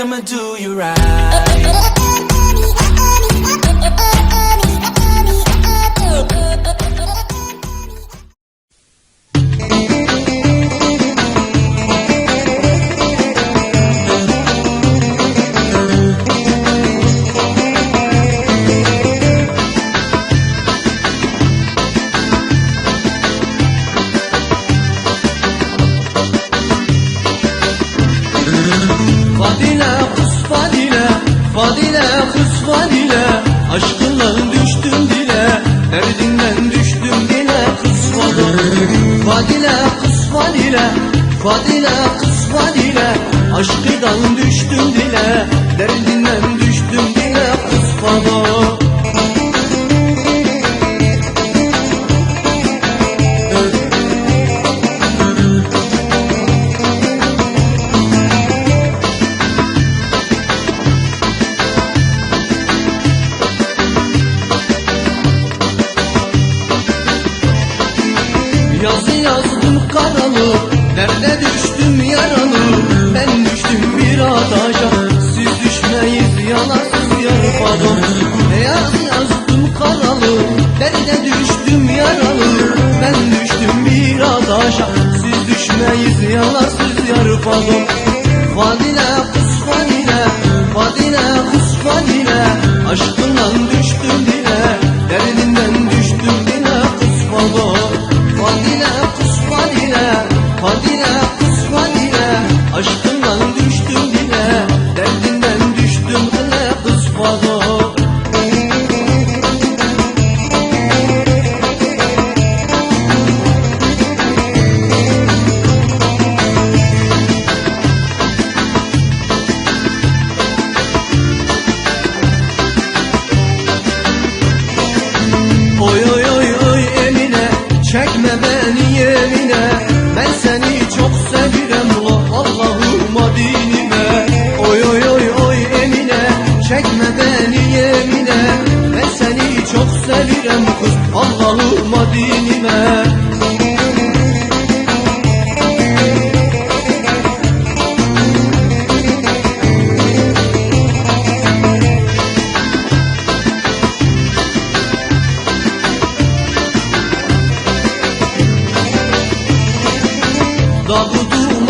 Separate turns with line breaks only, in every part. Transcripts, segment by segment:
I'ma do you right.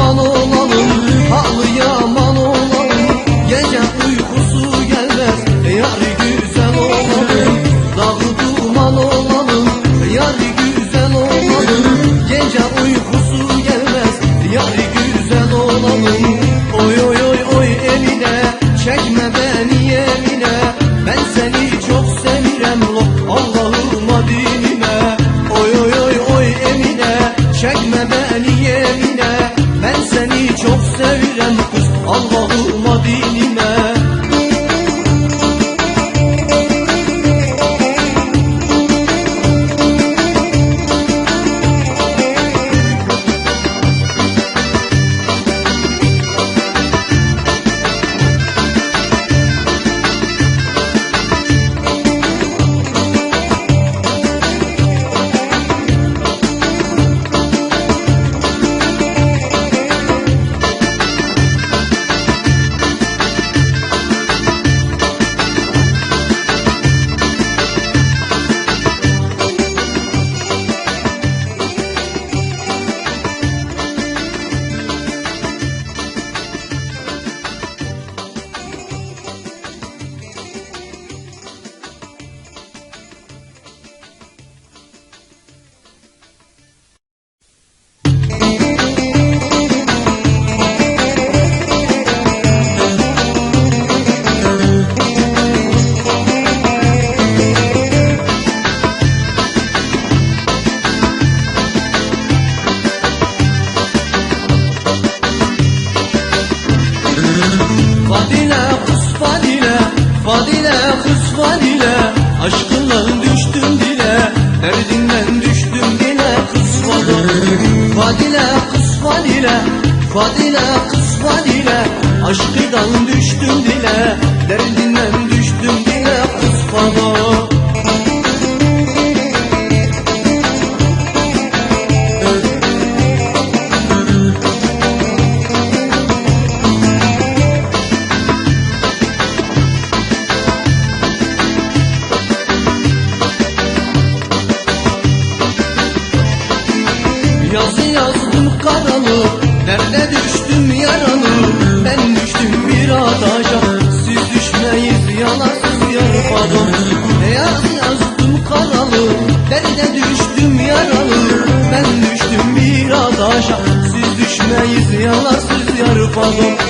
aman olalım halıya aman Vadile kus vadile Aşkından düştüm dile Derdinden düştüm dile Kus vadile Vadile kus vadile Vadile kus vadile Aşkından düştüm dile Derdinden
taşa Siz düşmeyiz yalan siz yarı pardon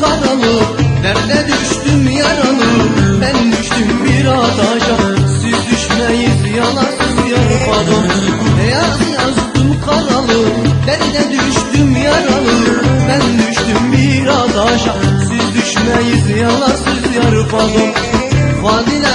karalı Derde düştüm yaralı. Ben düştüm bir ataşa Siz düşmeyiz yanasız yarpada Beyaz yazdım karalı Derde düştüm yaralı. Ben düştüm bir ataşa Siz düşmeyiz yanasız yarpada Vadiler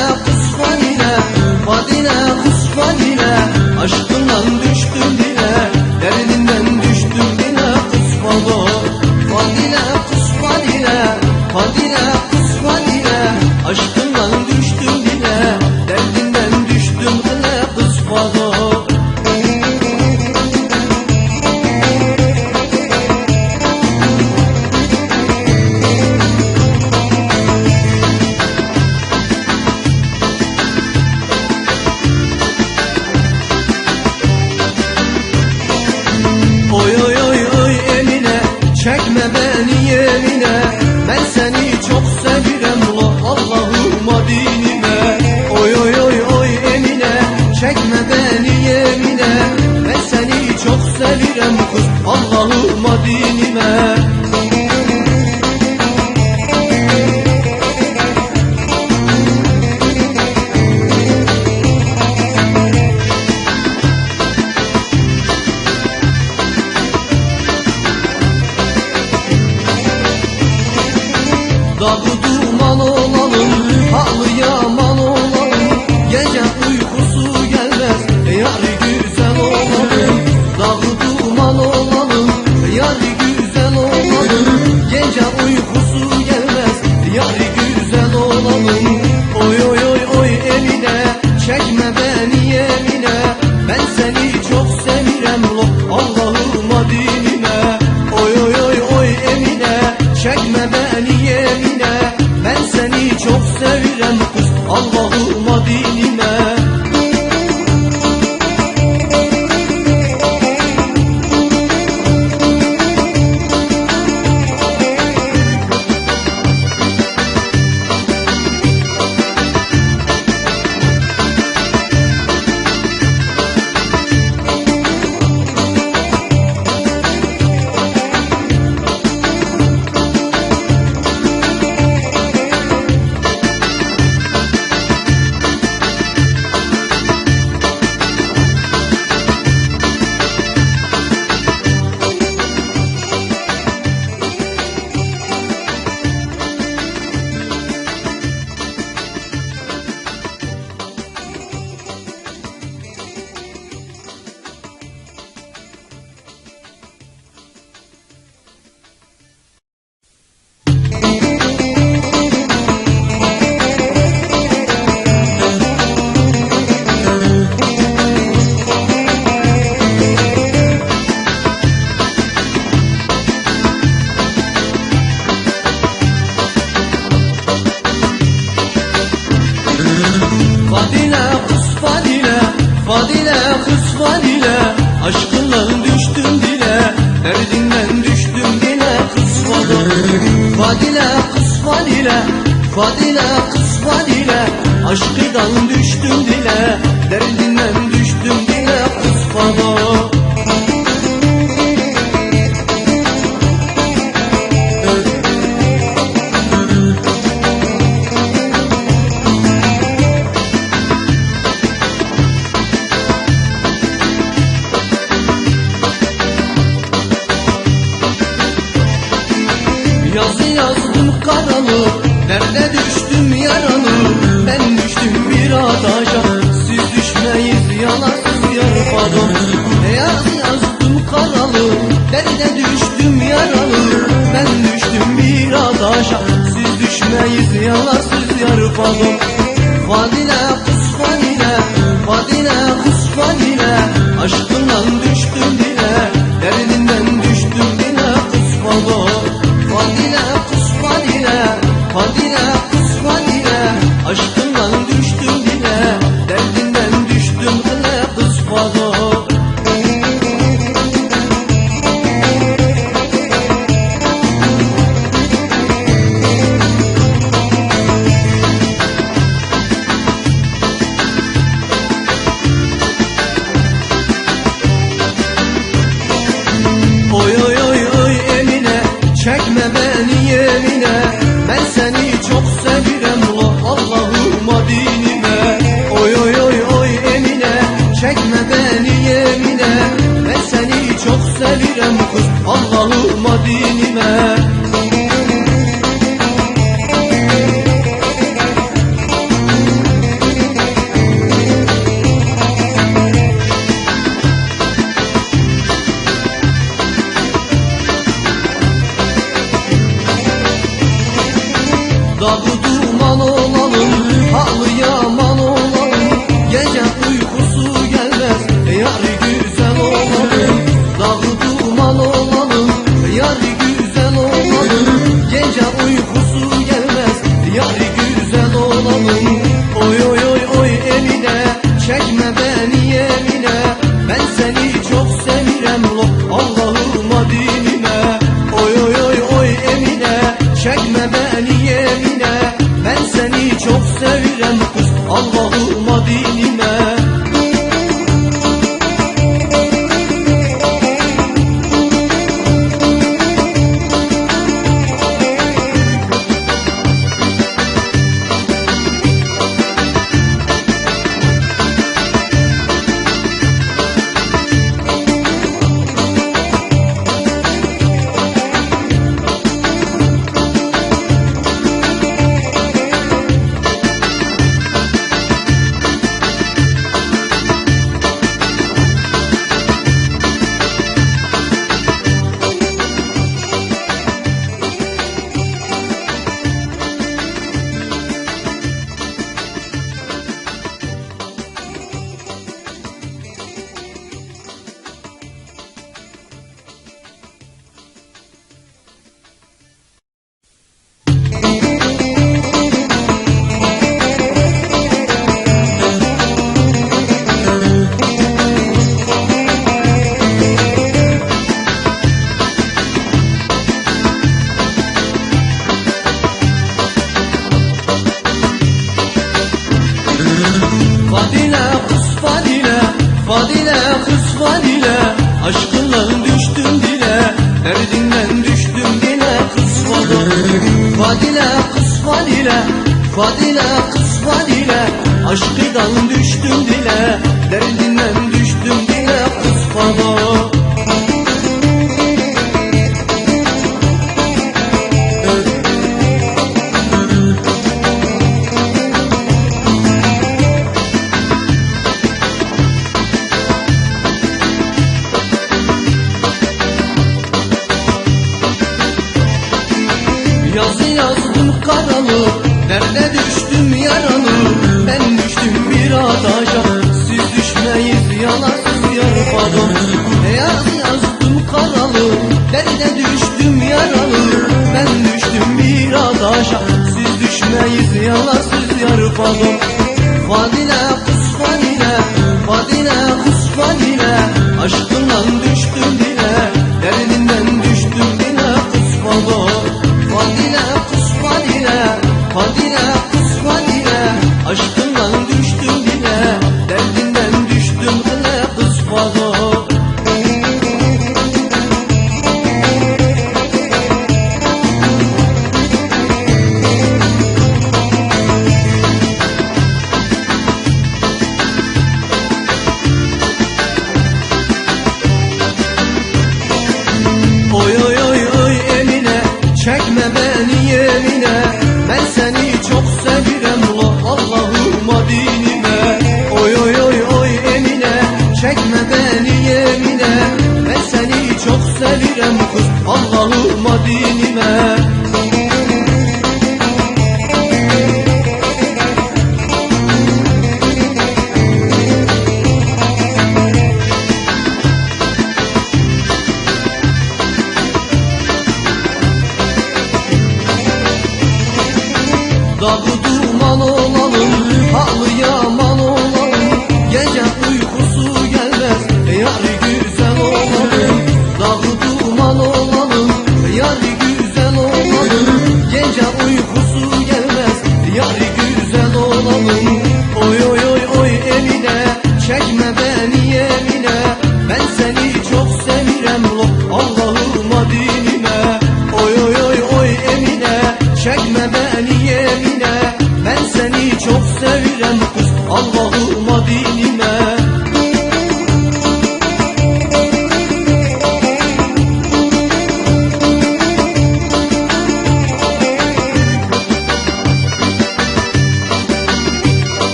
Fadile kız Fadile Fadile kız Fadile Aşkıdan düştüm dile Derdinden düştüm dile kız Fadile quando esconder.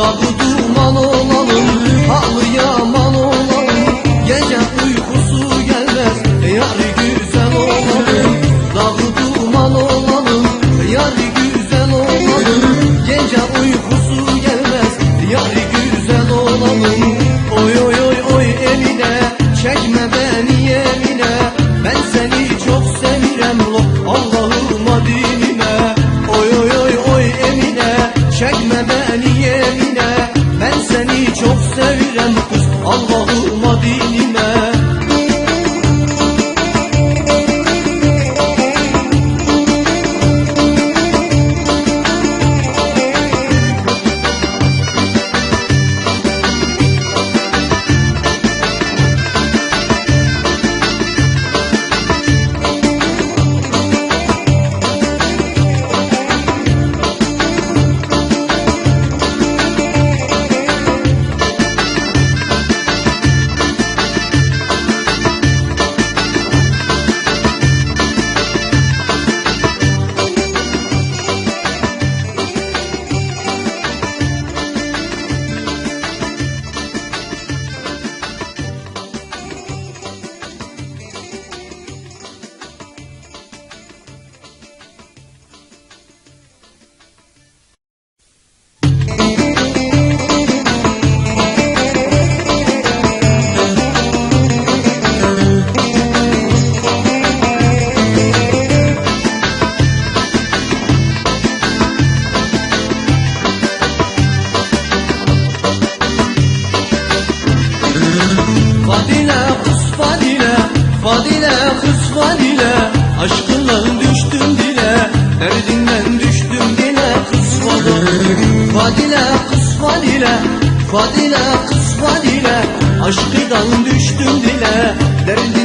Dağlı duman olan ömrü halıya dile Fadile kız fadile Aşkıdan düştüm dile Derin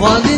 Kadir